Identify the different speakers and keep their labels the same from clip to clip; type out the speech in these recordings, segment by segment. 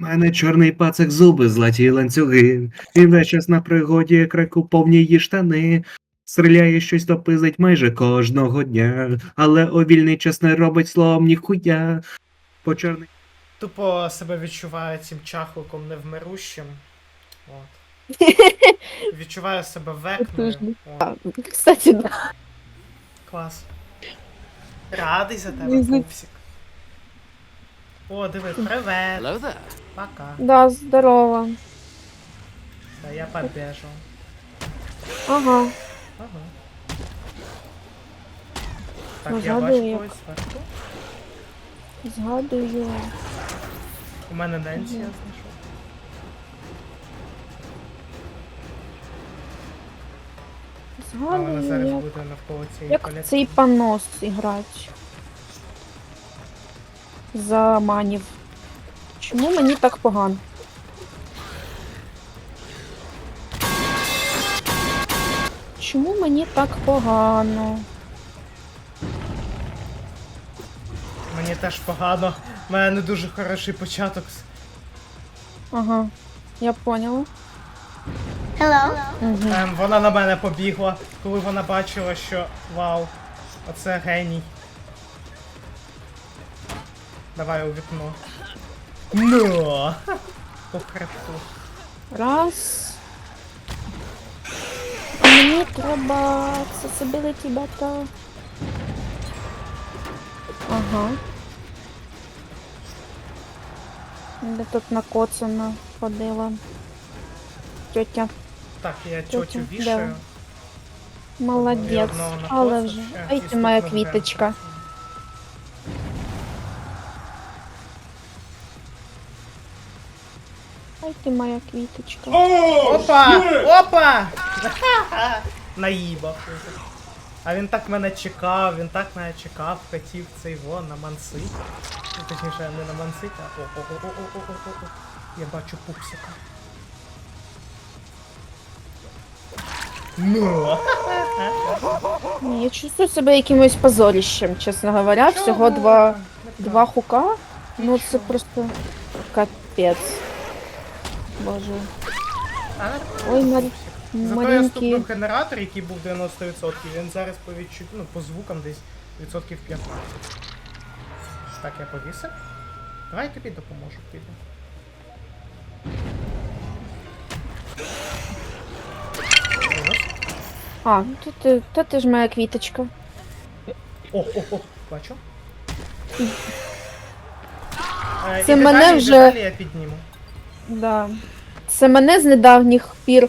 Speaker 1: У мене чорний пацик зуби, златі ланцюги. Він весь час на пригоді крику повні її штани. Стріляє щось то пизить майже кожного дня, але у вільний час не робить словом ніхуя. По чорний
Speaker 2: Тупо себе відчуваю цим чахликом невмирущим. От. Відчуваю себе векною. От.
Speaker 3: Кстати, да.
Speaker 2: Клас. Радий за тебе, пупсик. О, диви, привет.
Speaker 4: Hello there.
Speaker 2: Пока.
Speaker 3: Да, здорово.
Speaker 2: Да, я побежу.
Speaker 3: Ага.
Speaker 2: Ага. Так, я
Speaker 3: Згадую,
Speaker 2: бачу
Speaker 3: як-
Speaker 2: когось зверху.
Speaker 3: Згадую.
Speaker 2: У мене Ненсі я знайшов. А вона зараз
Speaker 3: Згадую, як,
Speaker 2: буде навколо цієї
Speaker 3: як в цей понос грати. За манів. Чому мені так погано? Чому мені так погано?
Speaker 2: Мені теж погано. У мене не дуже хороший початок.
Speaker 3: Ага, я поняла. Угу.
Speaker 2: Ем, вона на мене побігла, коли вона бачила, що вау, оце геній. Давай у вікно. Ну. По хребту.
Speaker 3: Раз. Мені треба accessibility beta. Ага. Де тут накоцана ходила. Тетя.
Speaker 2: Так, я тьотю
Speaker 3: Тьотю,
Speaker 2: вішаю. І
Speaker 3: Молодець.
Speaker 2: одного на
Speaker 3: Але вже.
Speaker 2: ще,
Speaker 3: Ай ти моя
Speaker 2: стукну
Speaker 3: квіточка. Ай ти моя квіточка.
Speaker 2: Опа! Опа! Наїбав. А він так мене чекав, він так мене чекав, хотів цей во на мансит. Ну, Точніше, не на мансит, а о-о-о-о-о-о-о-о. Я бачу пупсика. Ну.
Speaker 3: Ні, Я чувствую себе якимось позорищем, чесно говоря. Всього два, два хука. Ну це просто капець. Боже. Ой, Марі...
Speaker 2: Зато я
Speaker 3: Марінки.
Speaker 2: стукнув генератор, який був 90%, він зараз по відчут... ну, по звукам десь відсотків 15. Так, я повісив. Давай я тобі допоможу, піду.
Speaker 3: А, ну то ти, то ти ж моя квіточка.
Speaker 2: О, о, о, бачу. Е,
Speaker 3: Це
Speaker 2: і
Speaker 3: мене вже-
Speaker 2: деталі я підніму.
Speaker 3: Да. Це мене з недавніх пір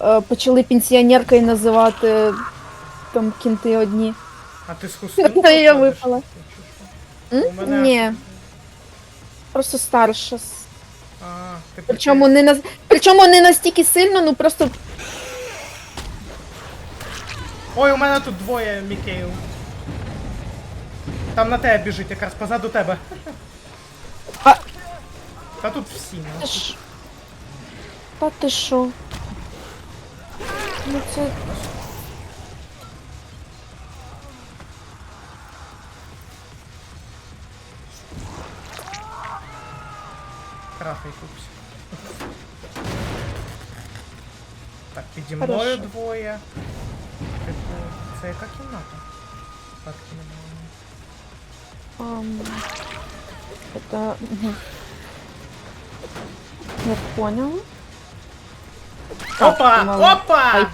Speaker 3: е, почали пенсіонеркою називати там кінти одні.
Speaker 2: А ти з хустинку?
Speaker 3: Та я випала. М?
Speaker 2: У мене-
Speaker 3: Ні. Просто старша.
Speaker 2: А, ти
Speaker 3: Причому не на... Причому не настільки сильно, ну просто
Speaker 2: Ой, у мене тут двоє Мікеїв. Там на тебе біжить якраз позаду тебе.
Speaker 3: А-
Speaker 2: Та тут всі, ну.
Speaker 3: Та ж- Та ти що? Ну це.
Speaker 2: Трахай купся. Так, піді мною
Speaker 3: Хорошо.
Speaker 2: двоє. Типу, це яка кімната? Так, немає.
Speaker 3: Ам, это... Я понял.
Speaker 2: Опа! Опа!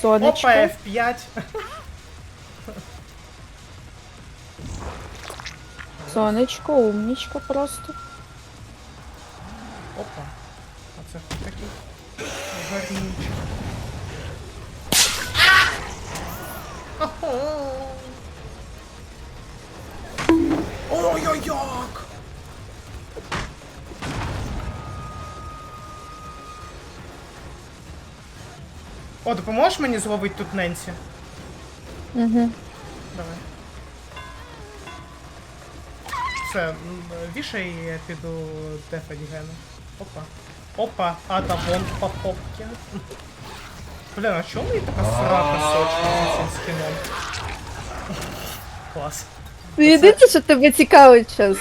Speaker 3: Сонечко.
Speaker 2: Опа, F5.
Speaker 3: Сонечко, умничка просто.
Speaker 2: Опа. А це хто такий? Гарнючий. О, допоможеш мені зловити тут Ненсі?
Speaker 3: Угу.
Speaker 2: Давай. Все, м, вішай, і я піду дефать гену. Опа. Опа, а та вон по попки. Блін, а чому мені така срака сочна цим скином? Клас.
Speaker 3: Єдине, що тебе цікавить час.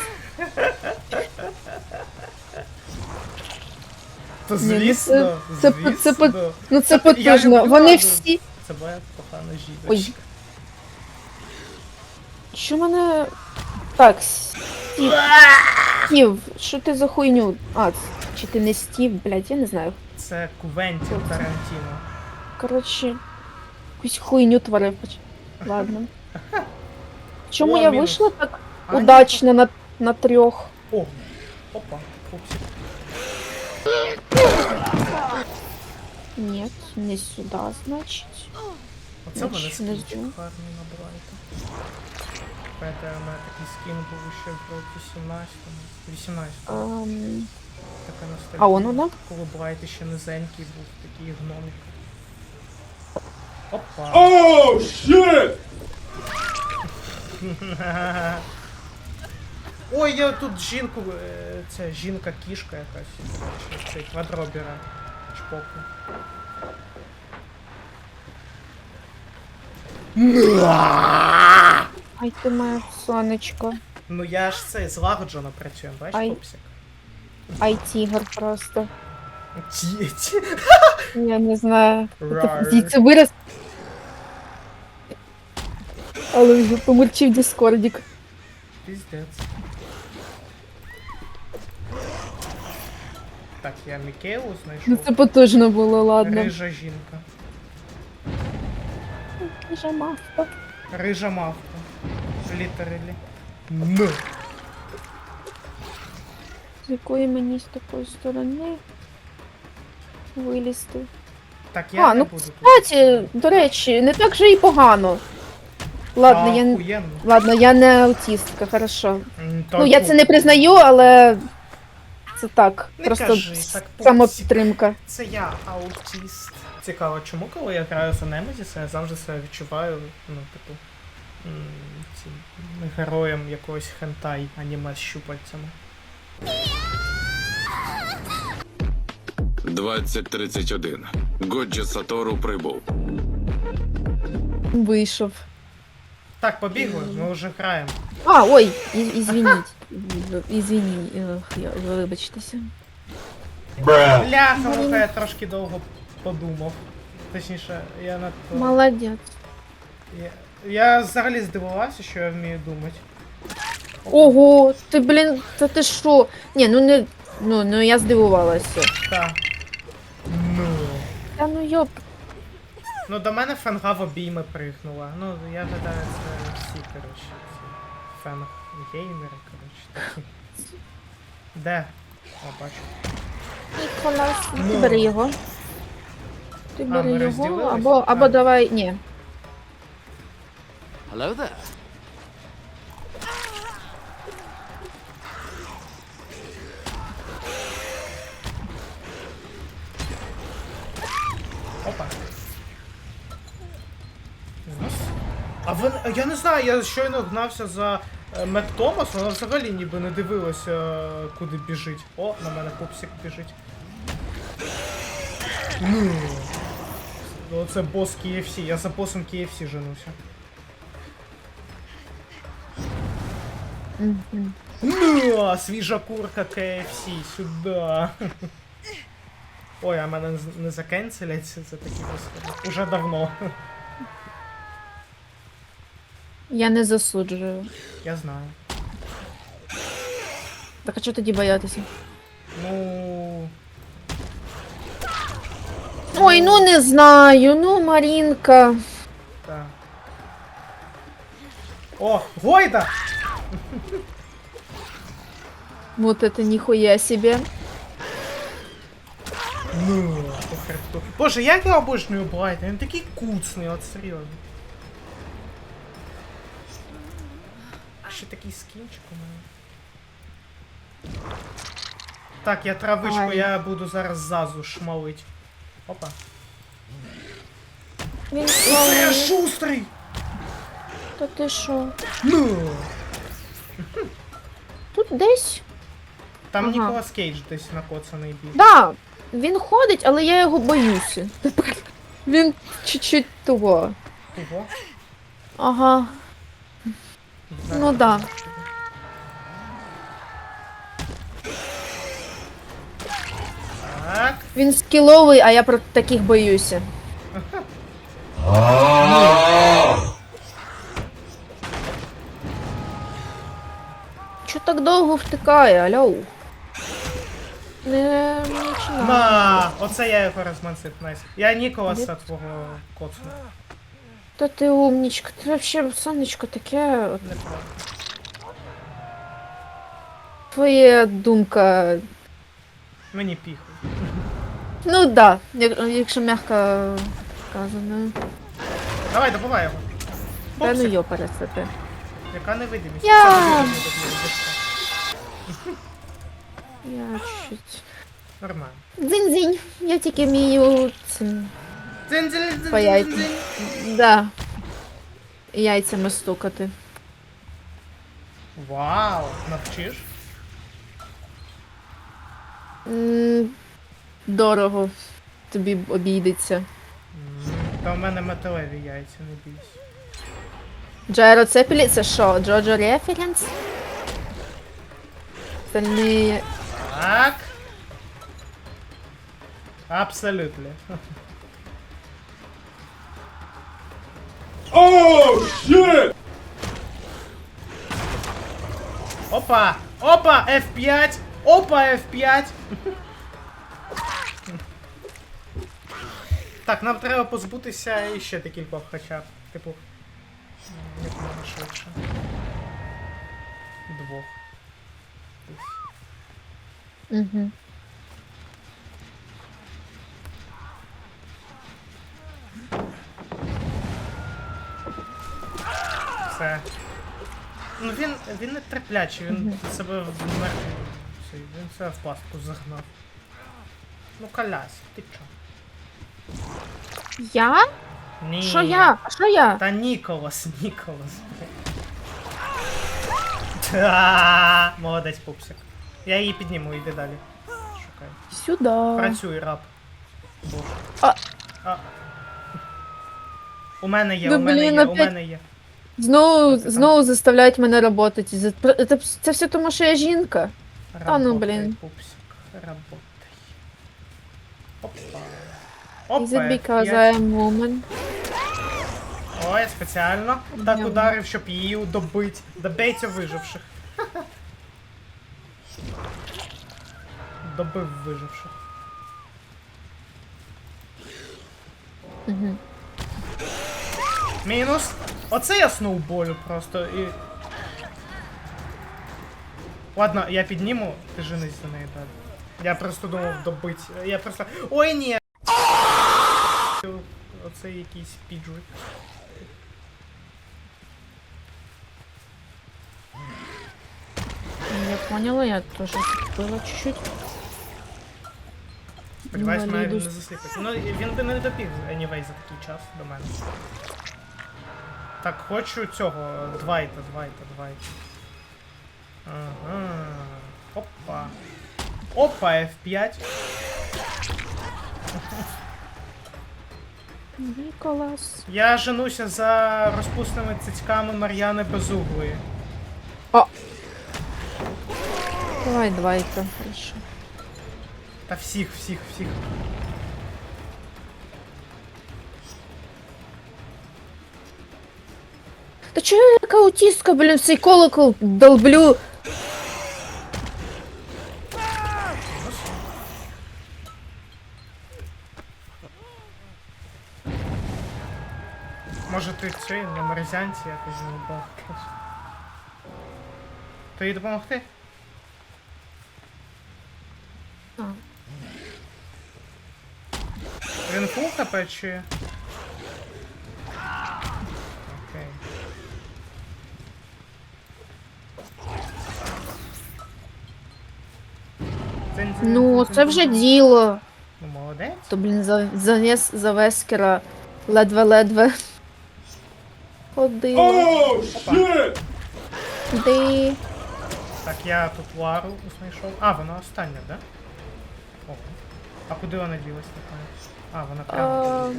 Speaker 2: То
Speaker 3: Ні, ну
Speaker 2: звісно,
Speaker 3: це-
Speaker 2: звісно.
Speaker 3: це по- Ну це
Speaker 2: Це-
Speaker 3: потужно. Вони всі.
Speaker 2: Це моя кохана
Speaker 3: Ой.
Speaker 2: жіночка.
Speaker 3: Що мене. Так, Стів. Стів, що ти за хуйню? А, чи ти не Стів, блядь, я не знаю.
Speaker 2: Це Квентін Тарантіно.
Speaker 3: Коротше, якусь хуйню творив. Ладно. Чому
Speaker 2: О,
Speaker 3: я
Speaker 2: мінус.
Speaker 3: вийшла так
Speaker 2: А, ні,
Speaker 3: удачно на, на трьох?
Speaker 2: О, опа, пупсик.
Speaker 3: Ні, не сюди, значить.
Speaker 2: Оце в мене
Speaker 3: Значить, не
Speaker 2: скінчик
Speaker 3: знаю.
Speaker 2: гарний набираєте. Пам'ятаю, у мене такий скін був ще в 18-му. 18-му.
Speaker 3: Ем,
Speaker 2: Така ностальгія.
Speaker 3: а он вона?
Speaker 2: Коли Блайт ще низенький був, такий гномик. Опа.
Speaker 4: Oh shit!
Speaker 2: Ой, я тут жінку, е, це жінка-кішка якась. Цей квадробіра. Чпоку.
Speaker 3: Ай ти моє сонечко.
Speaker 2: Ну я ж це злагоджено працюємо, бачиш, пупсик?
Speaker 3: Ай тігр просто.
Speaker 2: Ті.
Speaker 3: Я не знаю. Звідси вираз. Але вже помурчив Діскордік.
Speaker 2: Піздець. Так, я Мікейлу
Speaker 3: Ну це потужно було, ладно.
Speaker 2: Рижа жінка.
Speaker 3: Вже мавпа.
Speaker 2: Рижа мавка. Літералі. Ну.
Speaker 3: З якої мені з такої сторони вилізти.
Speaker 2: Так, я
Speaker 3: А,
Speaker 2: не
Speaker 3: ну,
Speaker 2: буду тут.
Speaker 3: Кстати, до речі, не так же і погано. Ладно, я, ладно, я не аутістка, хорошо.
Speaker 2: М, та
Speaker 3: Ну, я це не признаю, але це так.
Speaker 2: Не
Speaker 3: просто
Speaker 2: кажи, так,
Speaker 3: самопідтримка.
Speaker 2: Це я аутіст. Цікаво, чому коли я граю за Немезіса, я завжди себе відчуваю, ну, типу, цим героєм якогось хентай аніме з щупальцями.
Speaker 5: 2031. Годжі Сатору прибув.
Speaker 3: Вийшов.
Speaker 2: Так, побігли, ми вже граємо.
Speaker 3: А, ой, і- ізвініть. Ох, я- вибачтеся.
Speaker 2: Бляха, муха, я трошки довго подумав. Точніше, я на то.
Speaker 3: Молодець.
Speaker 2: Я, я взагалі здивувався, що я вмію думати.
Speaker 3: Ого, ти, блін, та ти що? Ні, ну не. Ну, ну я здивувалася.
Speaker 2: Так. Ну.
Speaker 3: Та ну йоп.
Speaker 2: Ну до мене фенга в обійми пригнула. Ну, я гадаю, це всі, коротше, ці фен-геймери, коротше, такі. Де? О, бачу.
Speaker 3: Ніколас, ти
Speaker 2: Ну.
Speaker 3: бери його. Ти
Speaker 2: ми
Speaker 3: бери його,
Speaker 2: розділились?
Speaker 3: або, або
Speaker 2: А.
Speaker 3: давай. Ні.
Speaker 6: Hello there.
Speaker 2: Опа. А ви, я не знаю, я щойно гнався за е, Мед Томас, вона взагалі ніби не дивилася, куди біжить. О, на мене пупсик біжить. Ну. Ну, бос KFC, я за босом KFC женуся. Ну, свіжа курка KFC, сюди. Ой, а мене не закенселять за такі господи. Уже давно.
Speaker 3: Я не засуджую.
Speaker 2: Я знаю.
Speaker 3: Так а чого тоді боятися?
Speaker 2: Ну.
Speaker 3: Ой, ну не знаю, ну Марінка.
Speaker 2: Так. О, Гойда!
Speaker 3: Вот это ніхуя себе.
Speaker 2: Ну, по хребту. Боже, як я обожнюю Блайта, він такий куцний, от серйозно. Ще такий скінчик у мене. Так, я травичку,
Speaker 3: Ай.
Speaker 2: я буду зараз зазу шмалить. Опа.
Speaker 3: Він
Speaker 2: Я
Speaker 3: славний.
Speaker 2: шустрий!
Speaker 3: Та ти що?
Speaker 2: Ну!
Speaker 3: Тут десь.
Speaker 2: Там
Speaker 3: Ага.
Speaker 2: Ніколас Кейдж десь накоцаний біг.
Speaker 3: Да, він ходить, але я його боюся. Тепер він чуть-чуть того.
Speaker 2: Ого.
Speaker 3: Ага. Ну да.
Speaker 2: Так.
Speaker 3: Він скіловий, а я проти таких боюся. Чо так довго втикає, алло? Не починаю.
Speaker 2: Ма, оце я його розмансив, найс. Я Ніколаса твого коцну.
Speaker 3: Та ти умнічка, ти вообще сонечко таке. Твоя думка.
Speaker 2: Мені піхуй.
Speaker 3: Ну да, як- якщо м'яко сказано.
Speaker 2: Давай, добивай його.
Speaker 3: Та ну
Speaker 2: Пупсик.
Speaker 3: йо пересити.
Speaker 2: Яка невидимість?
Speaker 3: Я-
Speaker 2: Це невидимість, невидимість.
Speaker 3: Я чуть.
Speaker 2: Нормально.
Speaker 3: Дзинь-дзинь, я тільки вмію цим. По яйцям. Да. Яйцями стукати.
Speaker 2: Вау, навчиш?
Speaker 3: М, Дорого. Тобі обійдеться.
Speaker 2: М, Та в мене металеві яйця, не бійся.
Speaker 3: Джайро Цепелі, це що, Джоджо Референс? Це не.
Speaker 2: Так. Абсолютно.
Speaker 4: Oh shit!
Speaker 2: Опа! Опа! F5! Опа, F5! Так, нам треба позбутися іще декількох хоча б. Типу. Як можна швидше. Двох.
Speaker 3: Угу.
Speaker 2: Все. Ну він, він не терплячий, він себе в мертвий. Він себе в пастку загнав. Ну колясь, ти чо?
Speaker 3: Я?
Speaker 2: Ні.
Speaker 3: Що я? А що я?
Speaker 2: Та Ніколас, Ніколас. Та, Молодець пупсик. Я її підніму, йди далі. Шукай.
Speaker 3: Сюда.
Speaker 2: Працюй, раб. Боже.
Speaker 3: А.
Speaker 2: А. У мене є,
Speaker 3: Да,
Speaker 2: у мене
Speaker 3: блін,
Speaker 2: є, у
Speaker 3: опять-
Speaker 2: мене є.
Speaker 3: Знову, знову заставляють мене працювати. Це, це, все тому, що я жінка. Та ну, блін.
Speaker 2: Пупсик, работай. Опа.
Speaker 3: Is it because
Speaker 2: я-
Speaker 3: I am woman?
Speaker 2: Ой, спеціально так
Speaker 3: Ні.
Speaker 2: ударив, щоб її добить. Добейте виживших. Добив виживших.
Speaker 3: Угу.
Speaker 2: Мінус. Оце я сноуболю просто і. Ладно, я підніму, ти женись за неї далі. Я просто думав добить. Я просто. Ой ні! Оце якийсь піджуй.
Speaker 3: Я поняла, я тоже было чуть-чуть.
Speaker 2: Сподіваюсь, мене він не засліпить. Ну, він би не допів anyway за такий час до мене. Так, хочу цього. Двайта, двайта, двайта. Ага. Опа. Опа, F5.
Speaker 3: Ніколас.
Speaker 2: Я женуся за розпусними цицьками Мар'яни Безуглої.
Speaker 3: Давай, давай-ка, хорошо.
Speaker 2: Та всіх, всіх, всіх.
Speaker 3: Та чого я як аутістка, блін, цей колокол долблю?
Speaker 2: Може ти цей на мерзянці якось забавкаєш. То їй допомогти? Він фул хп чи? Окей. Дзинь-дзинь,
Speaker 3: Ну, це вже діло.
Speaker 2: Ну, молодець.
Speaker 3: То, блін, за, завес, за вескера ледве-ледве. Ходила.
Speaker 4: Oh shit!
Speaker 3: Де?
Speaker 2: Так, я тут Лару знайшов. А, вона остання, да? О. А куди вона ділась, знаю. А, вона прямо.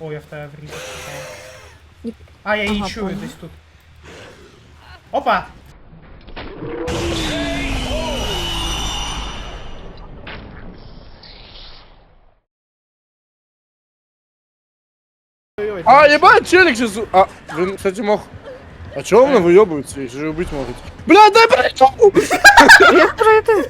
Speaker 3: А,
Speaker 2: О, я в тебе врізав.
Speaker 3: Ні.
Speaker 2: А, я її
Speaker 3: Ага,
Speaker 2: чую
Speaker 3: понял.
Speaker 2: десь тут. Опа!
Speaker 6: А, ебать, челик сейчас... А, блин, кстати, мог... А чё он выёбывается? Их же убить может? Бля, дай пройду! Я пройду.